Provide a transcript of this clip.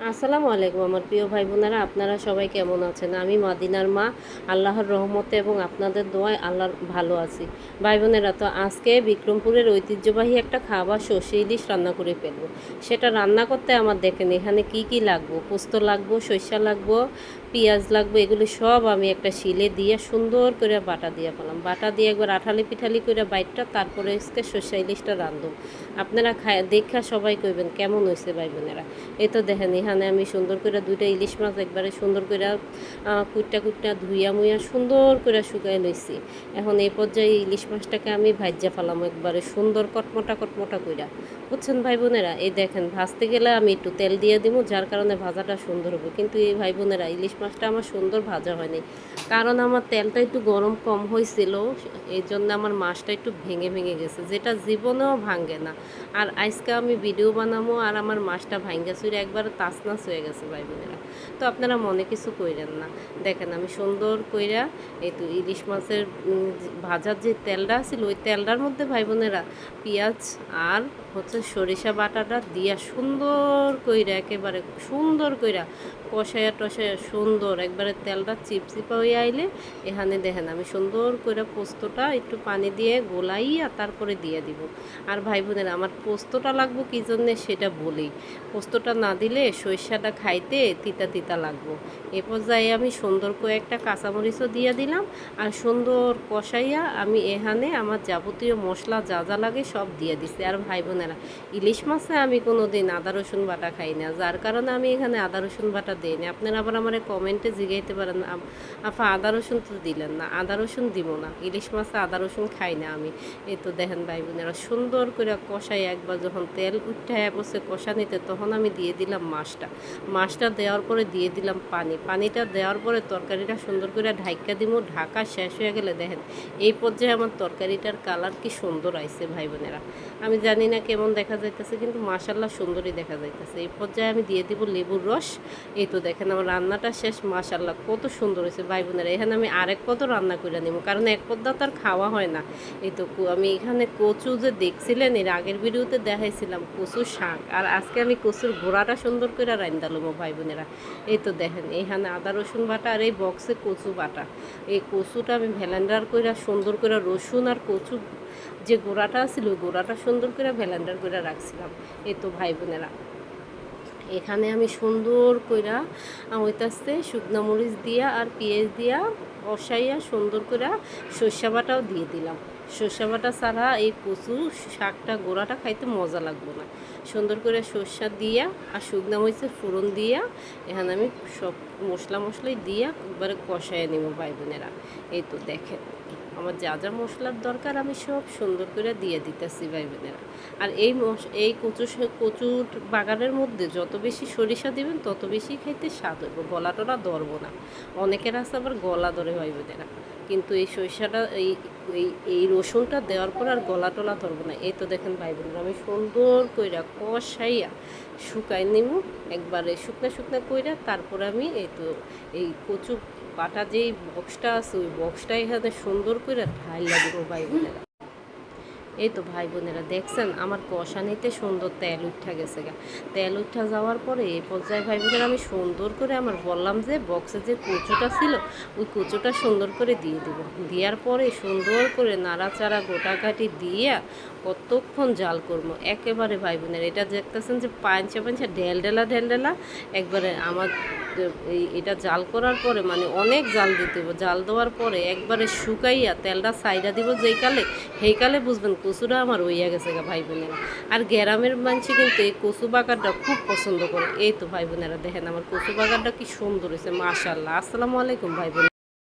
আসসালামু আলাইকুম আমার প্রিয় ভাই বোনেরা আপনারা সবাই কেমন আছেন? আমি মাদিনার মা, আল্লাহর রহমতে এবং আপনাদের দোয়ায় আল্লাহর ভালো আছি। ভাই বোনেরা তো আজকে বিক্রমপুরের ঐতিহ্যবাহী একটা খাবার সর্ষে ইলিশ রান্না করে ফেলব। সেটা রান্না করতে আমার দেখেন, এখানে কি কি লাগবো? পোস্ত লাগবো, সর্ষা লাগবো, পেঁয়াজ লাগবে, এগুলো সব আমি একটা শিলে দিয়ে সুন্দর করে বাটা দিয়ে পেলাম বাটা দিয়ে একবার আঠালি পিঠালি করে বাইটটা, তারপরে আজকে সর্ষা ইলিশটা রান্ধব আপনারা খায়, দেখা সবাই কইবেন, কেমন হয়েছে ভাই বোনেরা এই তো দেখেন এখানে আমি সুন্দর করে দুইটা ইলিশ মাছ একবারে সুন্দর করে কুটটা কুটটা ধুইয়া মুইয়া সুন্দর করে শুকাই লইছি। এখন এই পর্যায়ে ইলিশ মাছটাকে আমি ভাজ্যা ফেলাম একবারে সুন্দর কটমটা কটমটা কইরা। বুঝছেন ভাই বোনেরা এই দেখেন, ভাজতে গেলে আমি একটু তেল দিয়ে দিব, যার কারণে ভাজাটা সুন্দর হবে। কিন্তু এই ভাই বোনেরা ইলিশ মাছটা আমার সুন্দর ভাজা হয়নি। কারণ আমার তেলটা একটু গরম কম হয়েছিল এই জন্য আমার মাছটা একটু ভেঙে ভেঙে গেছে, যেটা জীবনেও ভাঙে না। আর আজকে আমি ভিডিও বানাবো, আর আমার মাছটা ভাঙ্গা চুরে একবার তাসনাস হয়ে গেছে ভাই বোনেরা তো আপনারা মনে কিছু কইরেন না। দেখেন, আমি সুন্দর কইরা এই তো ইলিশ মাছের ভাজার যে তেলটা ছিল ওই তেলটার মধ্যে ভাই বোনেরা পেঁয়াজ আর হচ্ছে সরিষা বাটাটা দিয়া সুন্দর কইরা, একেবারে সুন্দর কইরা কষায়া টসায়া সুন্দর, একবারে তেলটা চিপচিপা হয়ে আইলে এখানে দেখেন আমি সুন্দর করে পোস্তটা একটু পানি দিয়ে গোলাইয়া তারপরে দিয়ে দিব। আর ভাই বোনেরা, আমার পোস্তটা লাগবো কী জন্যে সেটা বলি। পোস্তটা না দিলে সরিষাটা খাইতে তিতা তিতা লাগবো। এ পর্যায়ে আমি সুন্দর করে একটা কাঁচামরিচও দিয়ে দিলাম আর সুন্দর কষাইয়া আমি এখানে আমার যাবতীয় মশলা যা যা লাগে সব দিয়ে দিছি। আর ভাই বোনেরা ইলিশ মাছে আমি কোনো দিন আদা, রসুন বাটা খাই না। যার কারণে আমি এখানে আদা, রসুন বাটা দিই না আপনারা আবার আমার কমেন্টে জিগাইতে পারেন আপা আদা, রসুন তো দিলেন না। আদা, রসুন দিব না। ইলিশ মাছে আদা, রসুন খাই না আমি। এই তো দেখেন ভাই বোনেরা সুন্দর করে কষাই একবার যখন তেল উঠায় বসে কষা নিতে, তখন আমি দিয়ে দিলাম মাছটা। মাছটা দেওয়ার পরে দিয়ে দিলাম পানি। পানিটা দেওয়ার পরে তরকারিটা সুন্দর করে ঢাইকা দিব। ঢাকা শেষ হয়ে গেলে দেখেন, এই পর্যায়ে আমার তরকারিটার কালার কি সুন্দর আইছে ভাই বোনেরা আমি জানি না কেমন দেখা যাইতেছে, কিন্তু মাশাল্লাহ সুন্দরই দেখা যাইতেছে। এই পর্যায়ে আমি দিয়ে দিব লেবুর রস। এই তো দেখেন আমার রান্নাটা শেষ মাশাল্লাহ কত সুন্দর হয়েছে ভাই বোনেরা এখানে আমি আরেক পদ রান্না করে নিব, কারণ এক পদ্মা তো আর খাওয়া হয় না। এই তো আমি এখানে কচু যে দেখছিলেন, এর আগের ভিডিওতে দেখাইছিলাম কচু শাক। আর আজকে আমি কচুর গোড়াটা সুন্দর করে রান্দালুমো ভাই বোনেরা এই তো দেখেন এইখানে আদা, রসুন বাটা আর এই বক্সে কচু বাটা। এই কচুটা আমি ভ্যালেন্ডার করে সুন্দর করে রসুন আর কচু যে গোড়াটা ছিল গোড়াটা সুন্দর করে ভ্যালেন্ডার করে রাখছিলাম, এই তো ভাই বোনেরা। এখানে আমি সুন্দর কইরা হইতাছে শুকনো মরিচ দিয়া আর পেঁয়াজ দিয়া বসাইয়া সুন্দর করে সর্ষা বাটাও দিয়ে দিলাম। সর্ষা বাটা ছাড়া এই কচু শাকটা, গোড়াটা খাইতে মজা লাগবে না। সুন্দর করে সর্ষা দিয়া আর শুকনো মরিচের ফোড়ন দিয়া এখানে আমি সব মশলা মশলাই দিয়া একবারে কষায় নেব ভাই বোনেরা। এই তো দেখেন। আমার যা যা মশলার দরকার আমি সব সুন্দর করে দিয়ে দিতেছি ভাই বোনেরা আর এই এই কচু কচুর বাগানের মধ্যে যত বেশি সরিষা দিবেন, তত বেশি খাইতে স্বাদ হইব। গলা টলা ধরবো না। অনেকের আছে আবার গলা ধরে ভাই বোনেরা কিন্তু এই সরিষাটা, এই এই এই রসুনটা দেওয়ার পর আর গলা টলা ধরবো না। এই তো দেখেন ভাই বোনেরা, আমি সুন্দর কইরা কষাইয়া শুকাই নিব একবারে শুকনা শুকনা কইরা তারপর আমি এই তো এই কচু পাটা যেই বক্সটা আছে, ওই বক্সটাই এখানে সুন্দর করে ঢাইল লাগবে ভাই বোনেরা। এই তো ভাই বোনেরা, দেখছেন? আমার কষানিতে সুন্দর তেল উঠা গেছে গা। তেল উঠা যাওয়ার পরে এই পর্যায়ে ভাই বোনেরা, আমি সুন্দর করে আমার বললাম যে বক্সে যে কচুটা ছিল, ওই কচুটা সুন্দর করে দিয়ে দিব। দেওয়ার পরে সুন্দর করে নাড়াচাড়া গোটাকাটি দিয়ে কতক্ষণ জাল করব? একেবারে ভাই বোনের, এটা দেখতেছেন যে পাঞ্চা পাঞ্চা ঢেল ঢেলা ঢেল ঢেলা একবারে আমার, এই এটা জাল করার পরে মানে অনেক জাল দিতে হবে। জাল দেওয়ার পরে একবারে শুকাইয়া তেলটা সাইডা দিব যেই কালে, সেই কালে বুঝবেন কচুটা আমার হইয়া গেছে গা ভাই বোনেরা আর গ্রামের মানুষ কিন্তু এই কচু বাগানটা খুব পছন্দ করে। এই তো ভাই বোনেরা দেখেন আমার কচু বাগানটা কি সুন্দর হয়েছে মাশাল্লাহ আসসালামু আলাইকুম ভাই বোন